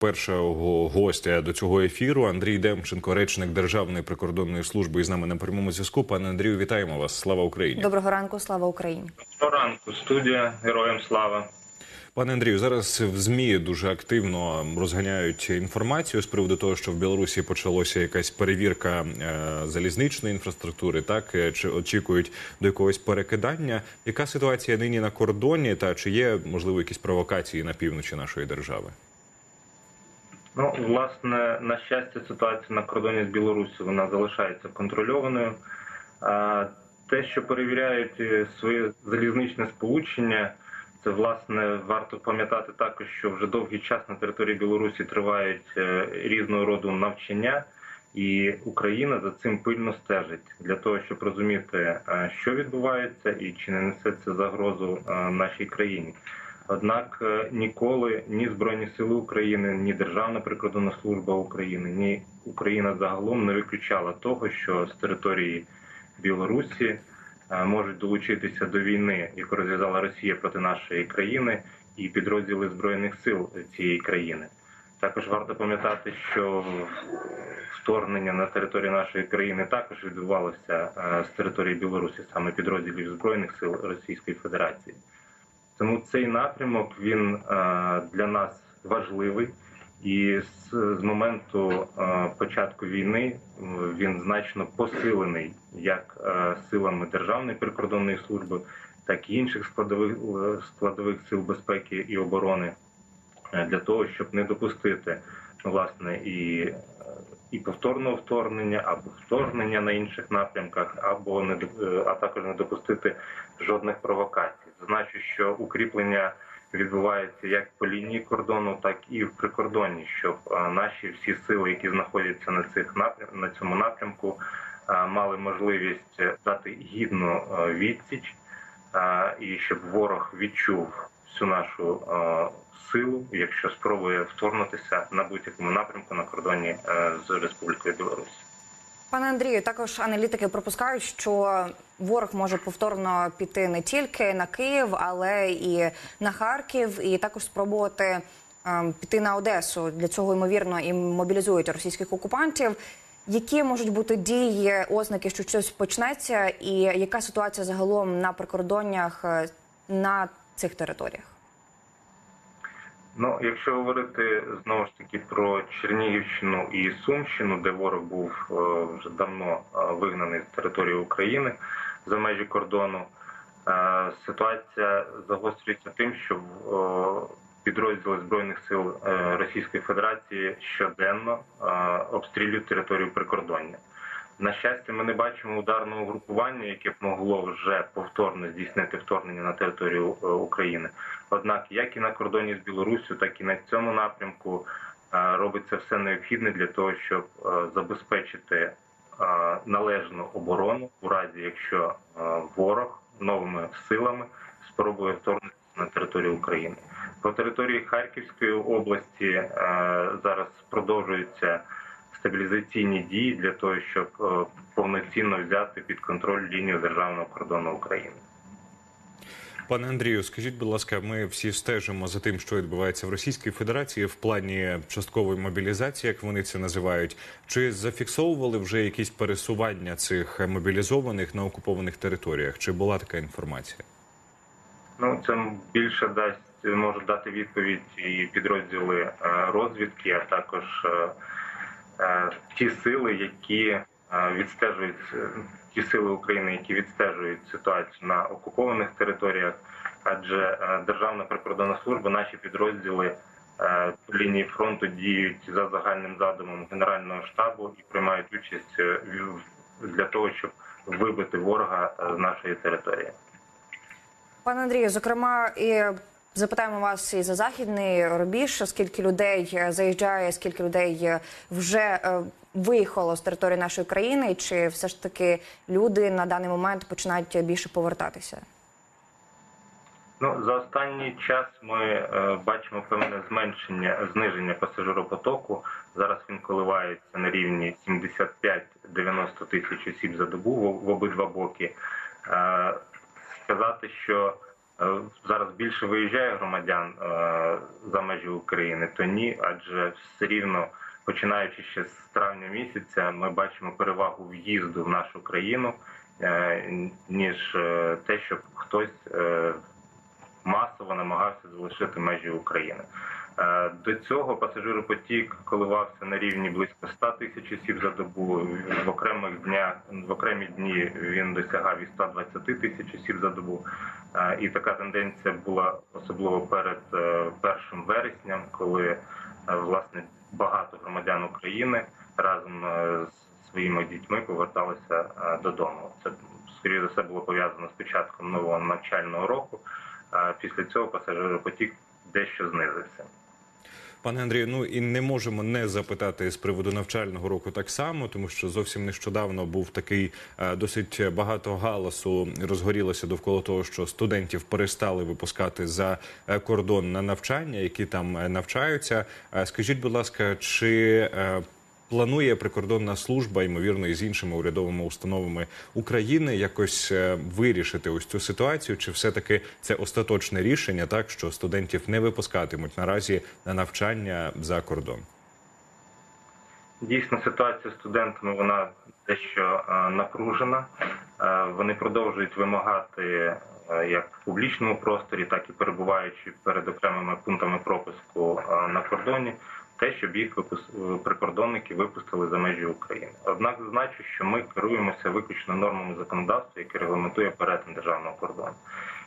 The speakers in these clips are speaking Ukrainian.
першого гостя до цього ефіру. Андрій Демченко, речник Державної прикордонної служби, із нами на прямому зв'язку. Пане Андрію, вітаємо вас. Слава Україні. Доброго ранку, слава Україні. Доброго ранку, студія героям слава. Пане Андрію, зараз в змі дуже активно розганяють інформацію з приводу того, що в Білорусі почалося якась перевірка е, залізничної інфраструктури. Так Е, чи очікують до якогось перекидання? Яка ситуація нині на кордоні? Та чи є можливо якісь провокації на півночі нашої держави? Ну, власне, на щастя, ситуація на кордоні з Білорусі вона залишається контрольованою. Те, що перевіряють е, своє залізничне сполучення, це власне варто пам'ятати також, що вже довгий час на території Білорусі тривають е, різного роду навчання, і Україна за цим пильно стежить для того, щоб розуміти, е, що відбувається і чи не несе це загрозу нашій країні. Однак е, ніколи ні Збройні Сили України, ні Державна прикордонна служба України, ні Україна загалом не виключала того, що з території Білорусі е, можуть долучитися до війни, яку розв'язала Росія проти нашої країни, і підрозділи збройних сил цієї країни. Також варто пам'ятати, що вторгнення на територію нашої країни також відбувалося е, з території Білорусі, саме підрозділів збройних сил Російської Федерації. Тому цей напрямок він е, для нас важливий, і з, з моменту е, початку війни він значно посилений як е, силами Державної прикордонної служби, так і інших складових складових сил безпеки і оборони для того, щоб не допустити власне і, і повторного вторгнення, або вторгнення на інших напрямках, або не а також не допустити жодних провокацій. Зазначу, що укріплення відбувається як по лінії кордону, так і в прикордонні, щоб е, наші всі сили, які знаходяться на цих напрям на цьому напрямку, е, мали можливість дати гідну е, відсіч, і щоб ворог відчув всю нашу силу, якщо спробує вторгнутися на будь-якому напрямку на кордоні з Республікою Білорусь. Пане Андрію, також аналітики пропускають, що ворог може повторно піти не тільки на Київ, але і на Харків, і також спробувати ем, піти на Одесу. Для цього ймовірно і мобілізують російських окупантів. Які можуть бути дії, ознаки, що щось почнеться, і яка ситуація загалом на прикордоннях е, на цих територіях? Ну, якщо говорити знову ж таки про Чернігівщину і Сумщину, де ворог був е, вже давно е, вигнаний з території України за межі кордону, е, ситуація загострюється тим, що підрозділи збройних сил Російської Федерації щоденно обстрілюють територію прикордоння. На щастя, ми не бачимо ударного групування, яке б могло вже повторно здійснити вторгнення на територію України. Однак, як і на кордоні з Білоруссю, так і на цьому напрямку е, робиться все необхідне для того, щоб е, забезпечити е, належну оборону у разі, якщо ворог новими силами спробує вторгнутися на територію України. По території Харківської області зараз продовжуються стабілізаційні дії для того, щоб повноцінно взяти під контроль лінію державного кордону України. Пане Андрію, скажіть, будь ласка, ми всі стежимо за тим, що відбувається в Російській Федерації в плані часткової мобілізації, як вони це називають. Чи зафіксовували вже якісь пересування цих мобілізованих на окупованих територіях? Чи була така інформація? Ну це більше дасть можуть дати відповідь і підрозділи е, розвідки, а також е, е, ті сили, які відстежують е, ті сили України, які відстежують ситуацію на окупованих територіях. Адже е, Державна прикордонна служба, наші підрозділи е, по лінії фронту діють за загальним задумом Генерального штабу і приймають участь е, для того, щоб вибити ворога е, з нашої території. Пане Андрію, зокрема, і запитаємо вас і за західний рубіж, скільки людей е, заїжджає, скільки людей е, вже е, виїхало з території нашої країни, чи все ж таки люди на даний момент починають більше повертатися? Ну за останній час ми е, бачимо певне зменшення зниження пасажиропотоку. Зараз він коливається на рівні 75-90 тисяч осіб за добу в, в обидва боки. Е, сказати, що зараз більше виїжджає громадян е, за межі України, то ні, адже все рівно. Починаючи ще з травня місяця, ми бачимо перевагу в'їзду в нашу країну, е, ніж е, те, щоб хтось е, масово намагався залишити межі України. Е, До цього пасажиропотік коливався на рівні близько 100 тисяч осіб за добу. В окремих днях в окремі дні він досягав і 120 тисяч осіб за добу. І така тенденція була особливо перед е, першим вересням, коли е, власне багато громадян України разом е, з своїми дітьми поверталися додому. Це скоріше за все було пов'язано з початком нового навчального року. Після цього пасажиропотік дещо знизився. Пане Андрію, ну і не можемо не запитати з приводу навчального року так само, тому що зовсім нещодавно був такий е, досить багато галасу розгорілося довкола того, що студентів перестали випускати за е, кордон на навчання, які там е, навчаються. Скажіть, будь ласка, чи Планує прикордонна служба, ймовірно, і з іншими урядовими установами України якось е, вирішити ось цю ситуацію? Чи все-таки це остаточне рішення, так що студентів не випускатимуть наразі на навчання за кордон? Дійсно, ситуація студентами вона дещо е, напружена. Е, Вони продовжують вимагати як в публічному просторі, так і перебуваючи перед окремими пунктами пропуску на кордоні, те, щоб їх е, прикордонники випустили за межі України. Однак зазначу, що ми керуємося виключно нормами законодавства, яке регламентує перетин державного кордону.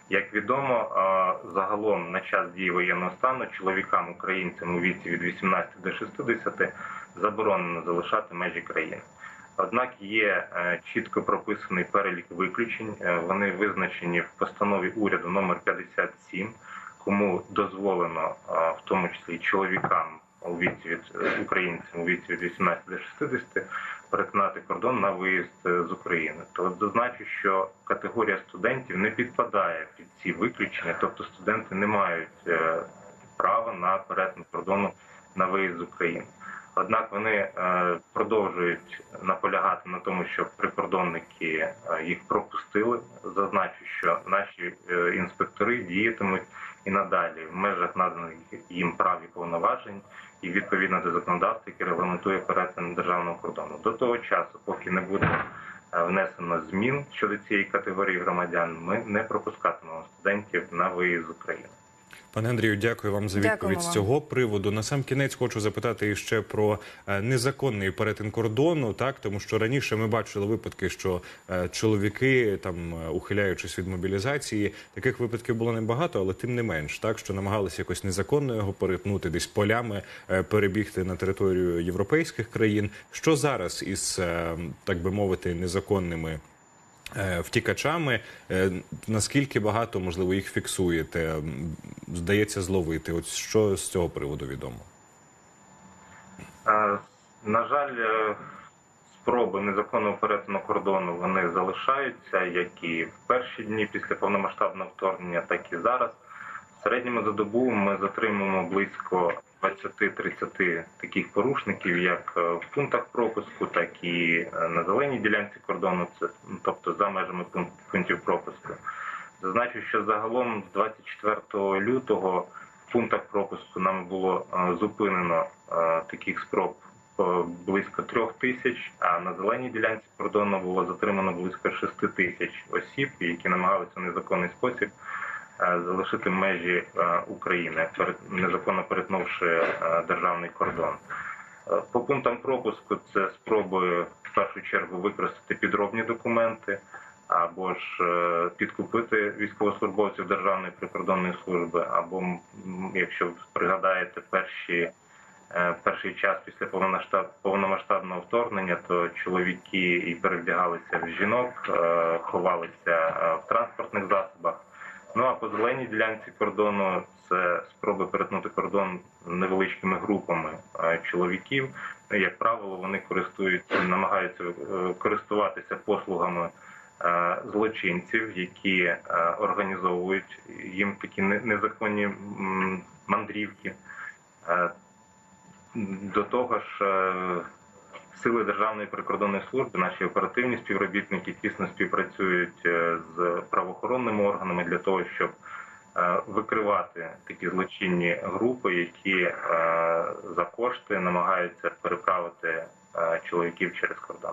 Як відомо, е, загалом на час дії воєнного стану чоловікам українцям у віці від 18 до 60 заборонено залишати межі країни. Однак є е, чітко прописаний перелік виключень. Вони визначені в постанові уряду номер 57, кому дозволено, в тому числі чоловікам у віці від е, українцям у віці від 18 до 60 перетинати кордон на виїзд е, з України. То зазначу, що категорія студентів не підпадає під ці виключення, тобто студенти не мають е, права на перетин кордону на виїзд з України. Однак вони продовжують наполягати на тому, щоб прикордонники їх пропустили. Зазначу, що наші інспектори діятимуть і надалі в межах наданих їм прав і повноважень, і відповідно до законодавства, яке регламентує перетин державного кордону. До того часу, поки не буде е, внесено змін щодо цієї категорії громадян, ми не пропускатимемо студентів на виїзд з України. Пане Андрію, дякую вам за відповідь з вам. цього приводу. На сам кінець хочу запитати ще про е, незаконний перетин кордону, так тому що раніше ми бачили випадки, що е, чоловіки там, е, ухиляючись від мобілізації, таких випадків було небагато, але тим не менш, так що намагалися якось незаконно його перетнути, десь полями перебігти на територію європейських країн. Що зараз із так би мовити незаконними? Е, Втікачами, Е, наскільки багато можливо їх фіксуєте, здається зловити? От що з цього приводу відомо? Е, На жаль, спроби незаконного перетину кордону вони залишаються, як і в перші дні після повномасштабного вторгнення, так і зараз. В середньому за добу ми затримуємо близько 20-30 таких порушників, як е, в пунктах пропуску, так і е, на зеленій ділянці кордону, це ну, тобто за межами пунктів пропуску. Зазначу, що загалом з 24 лютого в пунктах пропуску нами було е, зупинено таких спроб близько трьох тисяч, а на зеленій ділянці кордону було затримано близько шести тисяч осіб, які намагалися в незаконний спосіб залишити межі е, України, незаконно перетнувши е, державний кордон. Е, По пунктам пропуску це спроби в першу чергу використати підробні документи або ж е, підкупити військовослужбовців Державної прикордонної служби, або якщо пригадаєте перші е, перший час після повномасштаб- повномасштабного вторгнення, то чоловіки і перевдягалися в жінок, е, ховалися е, в транспортних засобах. По зеленій ділянці кордону це спроби перетнути кордон невеличкими групами чоловіків. Як правило, вони користуються, намагаються е, користуватися послугами е, злочинців, які е, організовують їм такі незаконні мандрівки. До того ж, сили Державної прикордонної служби, наші оперативні співробітники тісно співпрацюють е, з правоохоронними органами для того, щоб е, викривати такі злочинні групи, які е, за кошти намагаються переправити чоловіків через кордон.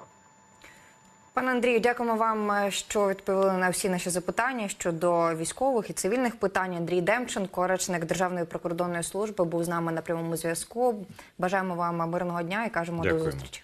Пане Андрію, дякуємо вам, що відповіли на всі наші запитання щодо військових і цивільних питань. Андрій Демченко, речник Державної прикордонної служби, був з нами на прямому зв'язку. Бажаємо вам мирного дня і кажемо Дякуємо. до зустрічі.